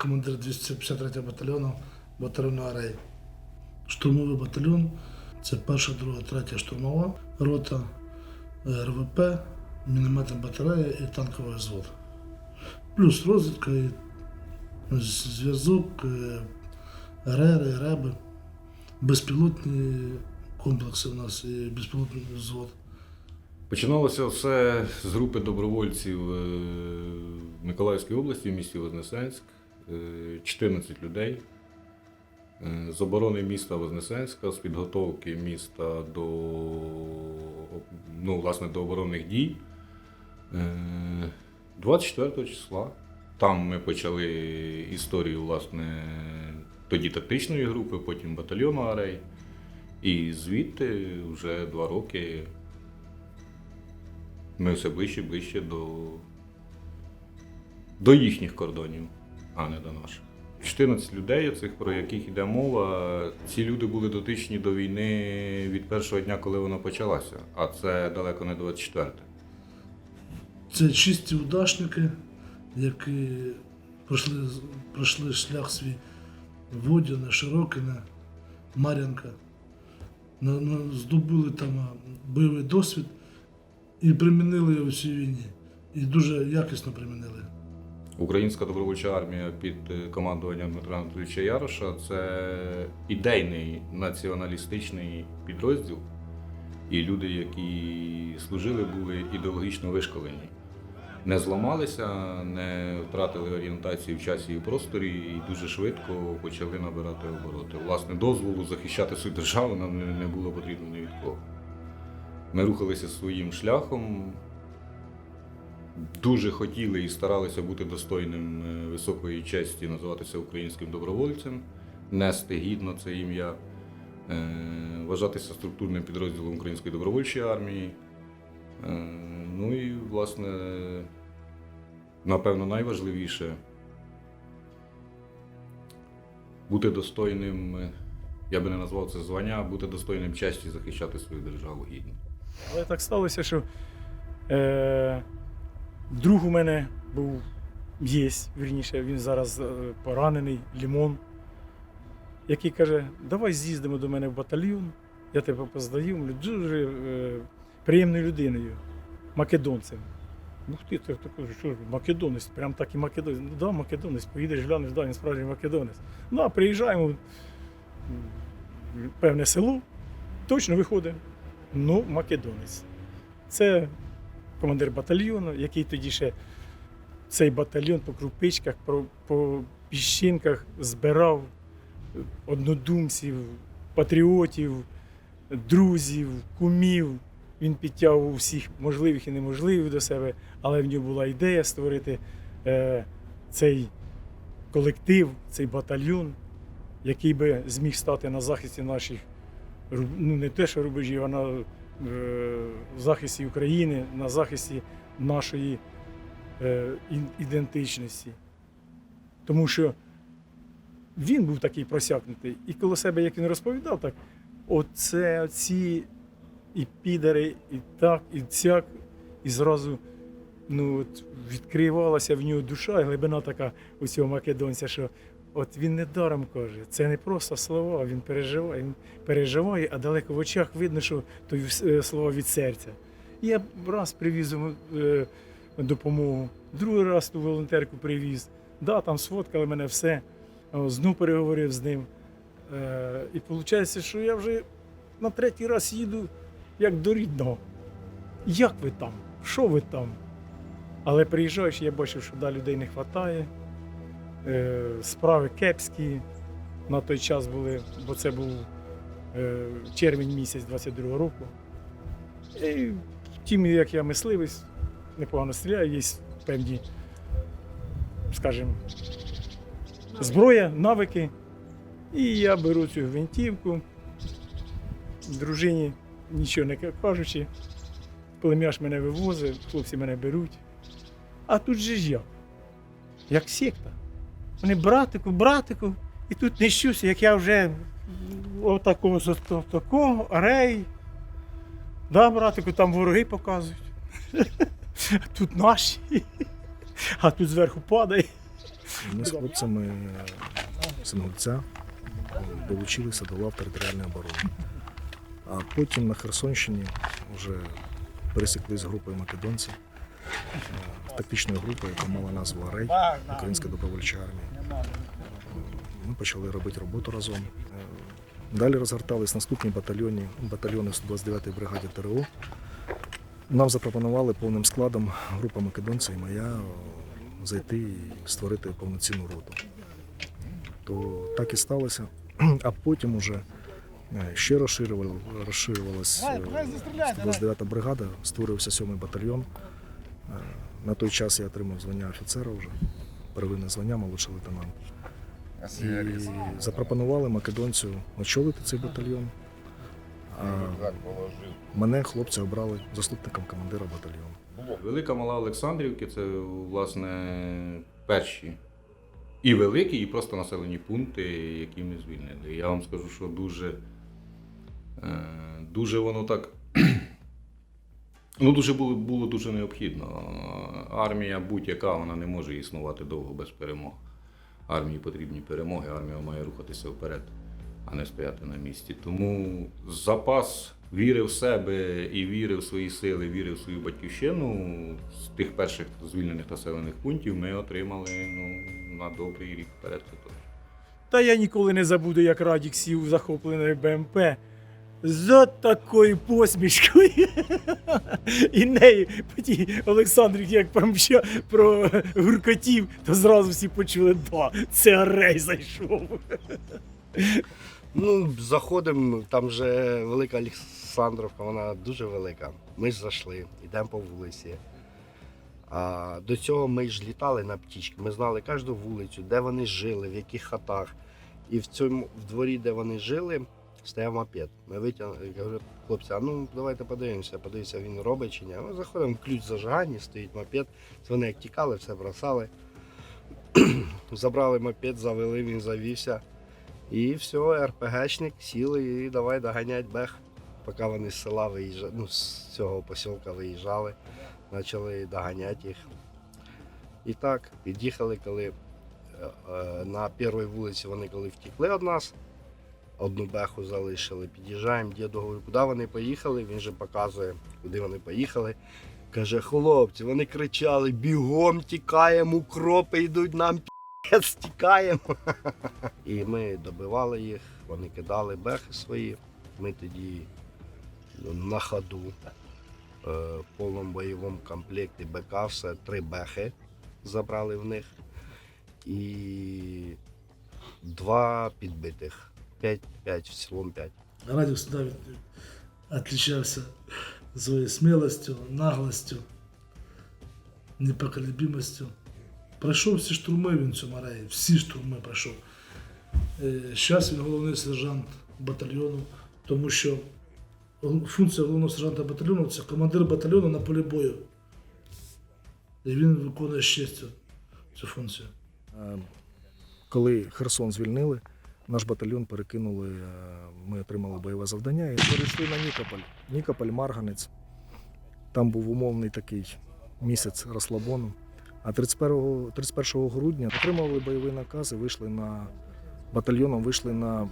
Командир 253 батальйону батальйону Арей. Штурмовий батальйон це перша, друга, третя штурмова рота, е, РВП, мінометна батарея і танковий взвод. Плюс розвідка і зв'язок, е, РЕРи, РЕБи, безпілотні комплекси у нас і безпілотний взвод. Починалося все з групи добровольців е, в Миколаївській області, в місті Вознесенськ. Е, 14 людей. Е, З оборони міста Вознесенська, з підготовки міста до, ну, власне, до оборонних дій. Е, 24 числа. Там ми почали історію, власне, тоді тактичної групи, потім батальйону Арей. І звідти вже два роки ми все ближче і ближче до, до їхніх кордонів, а не до наших. 14 людей, цих про яких йде мова, ці люди були дотичні до війни від першого дня, коли вона почалася, а це далеко не 24. Це чисті удачники, які пройшли, пройшли шлях свій Водяне, Широкине, Мар'янка. Здобули там бойовий досвід і примінили його в цій війні. І дуже якісно примінили. Українська добровольча армія під е, командуванням Дмитра Анатолійовича Яроша це ідейний націоналістичний підрозділ, і люди, які служили, були ідеологічно вишколені. Не зламалися, не втратили орієнтації в часі і просторі, і дуже швидко почали набирати обороти. Власне, дозволу захищати свою державу нам не- не було потрібно ні від кого. Ми рухалися своїм шляхом, дуже хотіли і старалися бути достойним е, високої честі, називатися українським добровольцем, нести гідно це ім'я, е, вважатися структурним підрозділом Української добровольчої армії. Е, Ну і, власне, напевно, найважливіше бути достойним, я би не назвав це звання, бути достойним честі захищати свою державу гідно. Але так сталося, що друг у мене був є, вірніше, він зараз е, поранений, лімон, який каже, давай з'їздимо до мене в батальйон, я тебе познайомлю, дуже е, приємною людиною, македонцем. Ну ти так такий, що македонець, прям так і македонець. Ну да, македонець, поїдеш глянеш, да, він справжній македонець. Ну, а приїжджаємо в певне село, точно виходить. Ну, македонець. Це командир батальйону, який тоді ще цей батальйон по крупичках, по, по піщинках збирав однодумців, патріотів, друзів, кумів. Він підтягував всіх можливих і неможливих до себе, але в нього була ідея створити е, цей колектив, цей батальйон, який би зміг стати на захисті наших ну не те, що рубежів, а на е, захисті України, на захисті нашої е, ідентичності. Тому що він був такий просякнутий. І коло себе, як він розповідав, так оце ці і підари, і так, і цяк, і зразу ну, от, відкривалася в нього душа, і глибина така у цього македонця, що от він не даром каже, це не просто слова, він переживає, він переживає, а далеко в очах видно, що то е, слова від серця. Я раз привіз е, допомогу, другий раз ту волонтерку привіз. Да, там сфоткали мене все. О, Знов переговорив з ним. Е, і виходить, що я вже на третій раз їду як до рідного. Як ви там? Що ви там? Але приїжджаєш, я бачив, що да, людей не вистачає. Е, справи кепські на той час були, бо це був е, червень місяць 22-го року. І втім, як я мисливець, непогано стріляю, є певні, скажімо, зброя, навики. І я беру цю гвинтівку, дружині нічого не кажучи, плем'яш мене вивозить, хлопці мене беруть. А тут же ж я, як секта. Вони братику, братику, і тут нещуся, як я вже отакого, такого, арей. Да, братику, там вороги показують. А тут наші. А тут зверху падає. Ми з хлопцями Сингульця долучилися до лав територіальної оборони. А потім на Херсонщині вже пересіклися з групою македонців, тактичною групою, яка мала назву Арей, Українська добровольча армія. Ми почали робити роботу разом. Е, Далі розгортались наступні батальйони, батальйони 129-й бригаді ТРО. Нам запропонували повним складом група македонців і моя зайти і створити повноцінну роту. То так і сталося. А потім уже е, ще розширювалася 129-та бригада, створився 7-й батальйон. Е, На той час я отримав звання офіцера вже, первинне звання, молодший лейтенант. І запропонували македонцю очолити цей батальйон. А мене хлопці обрали заступником командира батальйону. Велика Мала Олександрівки це, власне, перші і великі, і просто населені пункти, які ми звільнили. Я вам скажу, що дуже, е, дуже воно так. Ну, дуже було, було дуже необхідно. Армія будь-яка вона не може існувати довго без перемог. Армії потрібні перемоги, армія має рухатися вперед, а не стояти на місці. Тому запас віри в себе і віри в свої сили, віри в свою батьківщину з тих перших звільнених населених пунктів ми отримали ну, на добрий рік вперед. Це точно. Та я ніколи не забуду, як Радік сів захоплений БМП. За такою посмішкою. І нею Олександрівці, як про гуркотів, то зразу всі почули, да, це Арей зайшов. Ну, заходимо, там вже велика Олександровка, вона дуже велика. Ми ж зайшли, йдемо по вулиці. А до цього ми ж літали на птічки. Ми знали кожну вулицю, де вони жили, в яких хатах. І в цьому в дворі, де вони жили, стояв мопед. Ми витягнули, я говорю, хлопці, а ну давайте подивимося, подивимося, він робить чи ні. Ми заходимо, ключ зажигання, стоїть мопед. Вони як тікали, все бросали. Забрали мопед, завели, він завівся. І все, РПГшник, сіли і давай доганять бех. Поки вони з села виїжджали, ну, з цього посілка виїжджали, почали доганяти їх. І так, під'їхали, коли е, е, на першій вулиці вони коли втекли від нас, одну беху залишили, під'їжджаємо, діду говорю, куди вони поїхали, він же показує, куди вони поїхали. Каже, хлопці, вони кричали, бігом тікаємо, укропи йдуть нам п'єць, тікаємо. І ми добивали їх, вони кидали бехи свої. Ми тоді ну, на ходу е, в повному бойовому комплекті БК все три бехи забрали в них. І два підбитих. П'ять, п'ять, в цілому п'ять. Радик всегда від- отличался своей смелостью, наглостью. Пройшов всі штурми він в цьому ареї, всі штурми пройшов. Зараз він головний сержант батальйону, тому що функція головного сержанта батальйону це командир батальйону на полі бою. І він виконує честю цю функцію. Е, Коли Херсон звільнили, наш батальйон перекинули, е, ми отримали бойове завдання і перейшли на Нікополь. Нікополь, Марганець. Там був умовний такий місяць розслабону. А 31, 31 грудня отримали бойовий наказ і вийшли на батальйоном, вийшли на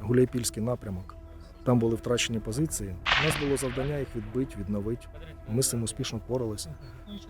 Гуляйпільський напрямок. Там були втрачені позиції. У нас було завдання їх відбити, відновити. Ми з цим успішно впоралися.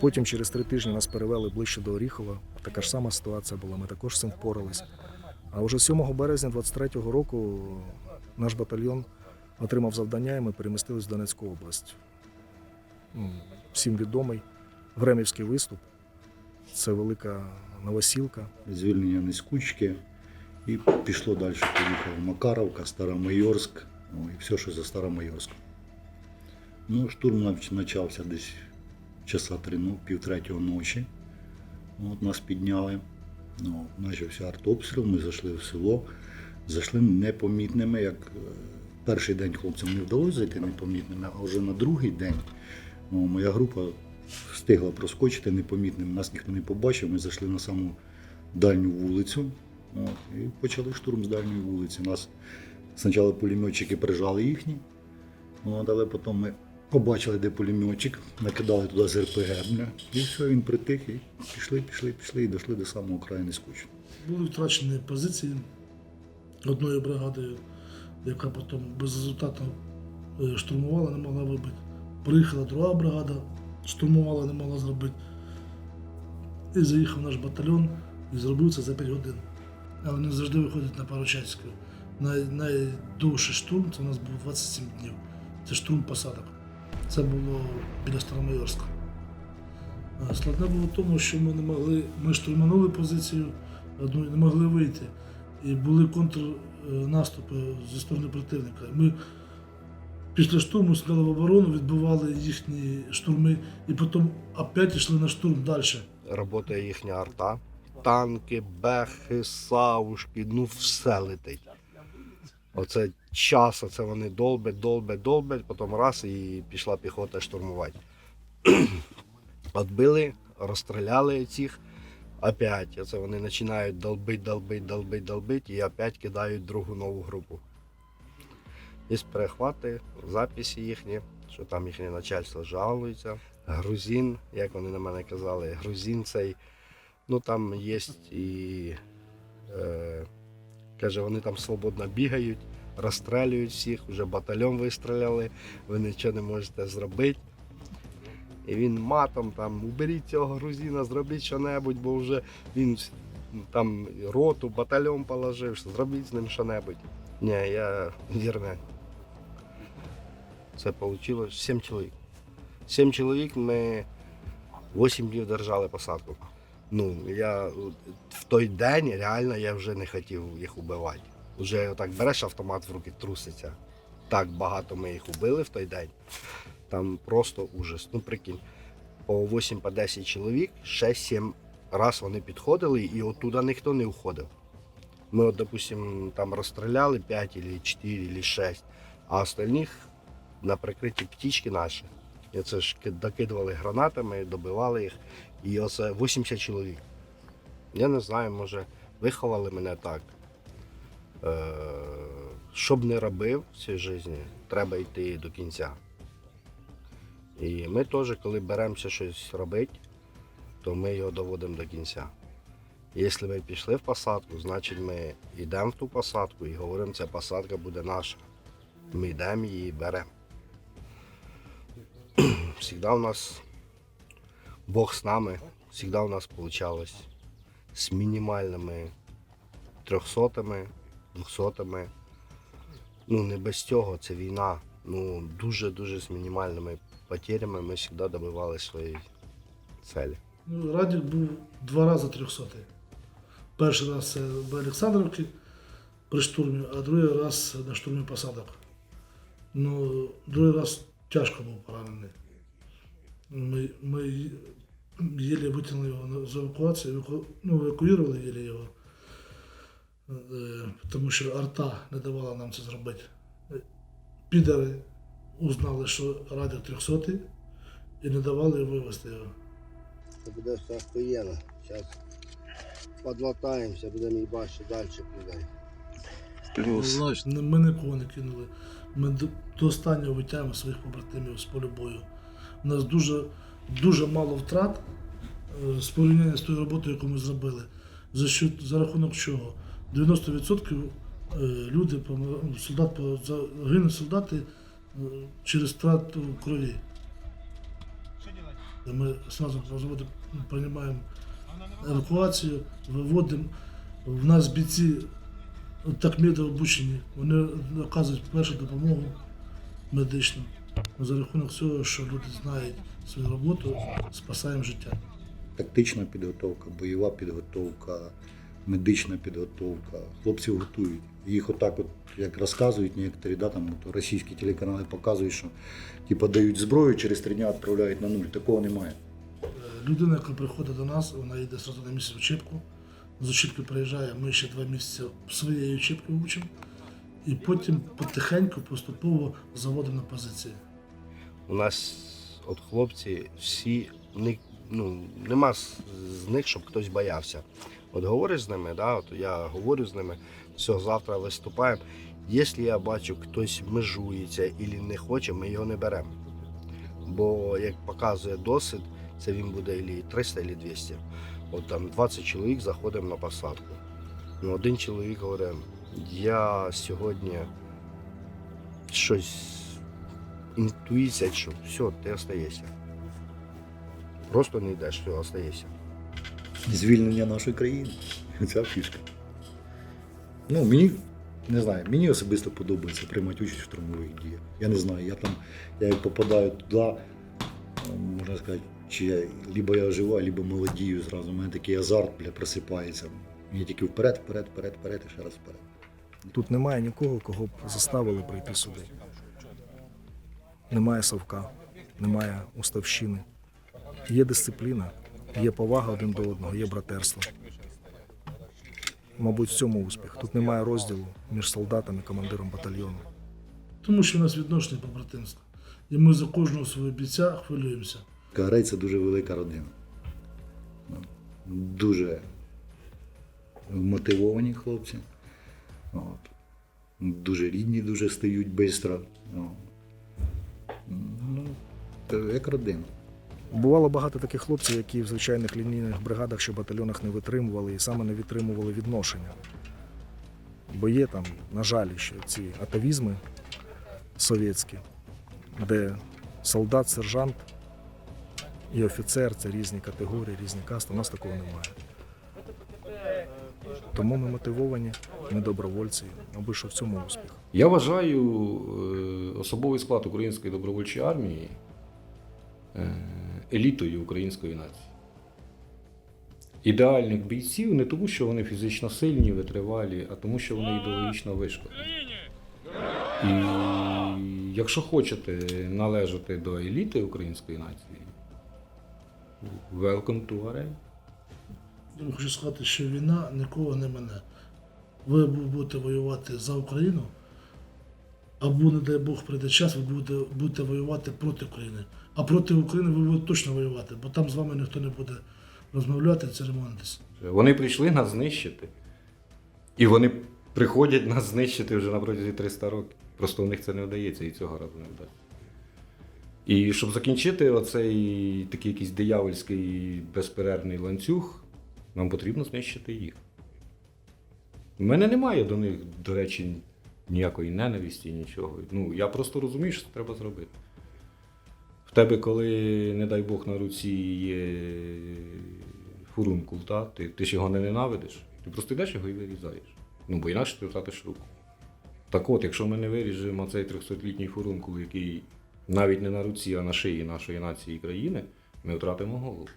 Потім через три тижні нас перевели ближче до Оріхова. Така ж сама ситуація була, ми також з цим впоралися. А вже 7 березня 23-го року наш батальйон отримав завдання, і ми перемістились в Донецьку область. Всім відомий Времівський виступ. Це велика новосілка. звільнення Нескучки. І пішло далі. Поїхав Макаровка, Старомайорськ, ну, і все, що за Старомайорськом. Ну, штурм почався десь часа три, ну, півтретього ночі. От нас підняли. Ну, почався артобстріл, ми зайшли в село, зайшли непомітними, як е, перший день хлопцям не вдалося зайти непомітними, а вже на другий день ну, моя група встигла проскочити непомітним. Нас ніхто не побачив. Ми зайшли на саму дальню вулицю от, і почали штурм з дальньої вулиці. Нас спочатку пулеметчики прижали їхні, от, але потім ми Побачили, де пулеметчик, накидали туди з РПГ, і все, він притих, і пішли, пішли, пішли, і дійшли до самого краю скучно. Були втрачені позиції одною бригадою, яка потім безрезультатно е, штурмувала, не могла вибити. Приїхала друга бригада, штурмувала, не могла зробити. І заїхав наш батальйон і зробив це за 5 годин. Але не завжди виходить на Парочацьку. Най, найдовший штурм це у нас був 27 днів. Це штурм посадок. Це було біля Старомайорська. Складне було в тому, що ми не могли, ми штурманули позицію, одну і не могли вийти. І були контрнаступи зі сторони противника. Ми після штурму стали в оборону, відбивали їхні штурми і потім опять йшли на штурм далі. Роботає їхня арта. Танки, бехи, савушки, ну все летить. Оце час, оце вони долбять, долбять, долбять, потім раз і пішла піхота штурмувати. Отбили, розстріляли цих, опять. Оце вони починають долбить, долбить, долбить, долбить і опять кидають другу нову групу. Є перехвати, записи їхні, що там їхнє начальство жалується. Грузин, як вони на мене казали, грузин цей, ну там є і е, каже, вони там свободно бігають, розстрілюють всіх, вже батальйон вистріляли, ви нічого не можете зробити. І він матом там, уберіть цього грузина, зробіть що-небудь, бо вже він там роту, батальйон положив, зробіть з ним що-небудь. Ні, я вірне. Це вийшло 7 чоловік. Сім чоловік ми 8 днів держали посадку. Ну, я в той день реально я вже не хотів їх убивати. Вже так береш автомат в руки, труситься. Так багато ми їх убили в той день. Там просто ужас. Ну прикинь, по 8 по 10 чоловік, 6-7 раз вони підходили і оттуда ніхто не уходив. Ми, от, допустим, там розстріляли 5 или 4 или 6, а остальних на прикритті птічки наші. І це ж докидували гранатами, добивали їх. І оце 80 чоловік. Я не знаю, може, виховали мене так. Е, що б не робив в цій житті, треба йти до кінця. І ми теж, коли беремося щось робити, то ми його доводимо до кінця. Якщо ми пішли в посадку, значить ми йдемо в ту посадку і говоримо, ця посадка буде наша. Ми йдемо її і беремо. Всегда у нас Бог з нами, всегда у нас получалось з мінімальними трьохсотими, двохсотими. Ну, не без цього, це війна. Ну, дуже-дуже з мінімальними потерями ми завжди добивали своєї цілі. Ну, Радік був два рази 300. Перший раз це в Олександрівці при штурмі, а другий раз на штурмі посадок. Ну, другий раз тяжко був поранений. Ми, ми єлі витягнули його з евакуації, ну, евакуювали його, тому що арта не давала нам це зробити. Е, Підари узнали, що Радік 300 і не давали вивезти його. Це буде все охуєнно. Зараз подлатаємося, будемо їбачити далі піде. Плюс. Не- Ми нікого не кинули. Ми до, останнього витягуємо своїх побратимів з поля бою. У нас дуже, дуже мало втрат е, з порівняння з тою роботою, яку ми зробили. За, що, за рахунок чого? 90% е, люди, солдат, по- за- солдати е, через втрату крові. Ми одразу приймаємо евакуацію, виводимо. В нас бійці так обучені, вони оказують першу допомогу медичну. За рахунок цього, що люди знають свою роботу, спасаємо життя. Тактична підготовка, бойова підготовка, медична підготовка. Хлопців готують. Їх отак, от, як розказують некоторі, да, там, от, російські телеканали показують, що типу, дають зброю, через три дня відправляють на нуль. Такого немає. Людина, яка приходить до нас, вона йде одразу на місяць в учебку. З учебки приїжджає, ми ще два місяці своєї учебки вчимо. І потім потихеньку, поступово заводимо на позиції. У нас от хлопці всі ну, нема з них, щоб хтось боявся. От говориш з ними, да, от я говорю з ними, все, завтра виступаємо. Якщо я бачу, хтось межується і не хоче, ми його не беремо. Бо як показує досвід, це він буде ілі 300, ілі 200. От там 20 чоловік заходимо на посадку. Ну, один чоловік говорить, я сьогодні щось інтуїція, що все, ти остаєшся. Просто не йдеш, все, остаєшся. Звільнення нашої країни. Ця фішка. Ну, мені не знаю, мені особисто подобається приймати участь в штурмових діях. Я не знаю, я там, я як попадаю туди, можна сказати, чи я, либо я оживаю, либо молодію зразу. У мене такий азарт бля, просипається. Мені тільки вперед, вперед, вперед, вперед і ще раз вперед. Тут немає нікого, кого б заставили прийти сюди. Немає совка, немає уставщини. Є дисципліна, є повага один до одного, є братерство. Мабуть, в цьому успіх. Тут немає розділу між солдатом і командиром батальйону. Тому що в нас відношення побратимства. І ми за кожного свого бійця хвилюємося. Кагарей це дуже велика родина. Дуже мотивовані хлопці. От. Дуже рідні, дуже стають швидко. Ну, як родина. Бувало багато таких хлопців, які в звичайних лінійних бригадах чи батальйонах не витримували і саме не витримували відношення. Бо є там, на жаль, ще ці атавізми совєтські, де солдат, сержант і офіцер це різні категорії, різні касти. У нас такого немає. Тому ми мотивовані, ми добровольці, аби що в цьому успіх. Я вважаю е, особовий склад української добровольчої армії е, елітою української нації. Ідеальних бійців не тому, що вони фізично сильні, витривалі, а тому, що вони ідеологічно вишколені. І якщо хочете належати до еліти української нації, welcome to array. Я хочу сказати, що війна нікого не мене. Ви будете воювати за Україну, або, не дай Бог, прийде час, ви будете, будете воювати проти України. А проти України ви будете точно воювати, бо там з вами ніхто не буде розмовляти, церемонитися. Вони прийшли нас знищити. І вони приходять нас знищити вже на протязі 300 років. Просто у них це не вдається і цього разу не вдасться. І щоб закінчити оцей такий якийсь диявольський безперервний ланцюг, нам потрібно знищити їх. У мене немає до них, до речі, ніякої ненависті, нічого. Ну, я просто розумію, що це треба зробити. В тебе, коли, не дай Бог, на руці є фурункул, та? Ти, ти ж його не ненавидиш, ти просто йдеш його і вирізаєш. Ну, бо інакше ти втратиш руку. Так от, якщо ми не виріжемо цей 300-літній фурункул, який навіть не на руці, а на шиї нашої нації і країни, ми втратимо голову.